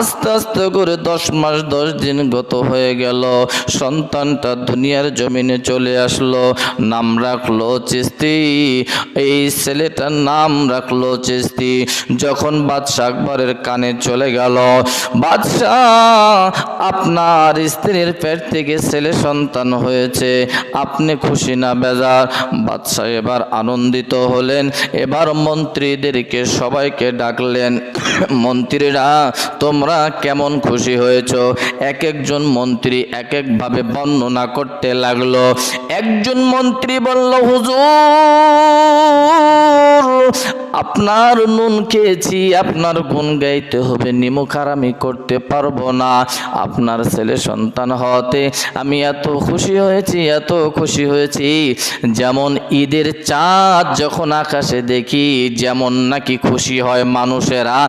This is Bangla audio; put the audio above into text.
আস্তে আস্তে করে দশ মাস, দশ দিন গত হয়ে গেল। সন্তানটা দুনিয়ার জমিনে চলে আসলো। নাম রাখল চিস্তি। এই ছেলেটার নাম রাখল চিস্তি। যখন বাদশাহ আকবরের কানে চলে গেল, বাদশাহ, আপনার স্ত্রীর পেট থেকে ছেলে সন্তান হয়েছে। আপনি খুশি না, বেজার? বাদশাহ এবার আনন্দিত হলেন। এবার মন্ত্রীদেরকে সবাইকে ডাকলেন, মন্ত্রীরা, তোমরা কেমন খুশি হয়েছ? এক একজন মন্ত্রী এক একভাবে বর্ণনা করতে লাগল। একজন মন্ত্রী বলল, হুজুর, আপনার নুন খেয়েছি, আপনার গুণ গাইতে হবে নিমুখার আমি করতে পারব না। আপনার ছেলে সন্তান হওয়াতে আমি এত খুশি হয়েছি, এত খুশি হয়েছি। যেমন ঈদের চাঁদ যখন আকাশে দেখি, যেমন নাকি খুশি হয় মানুষেরা।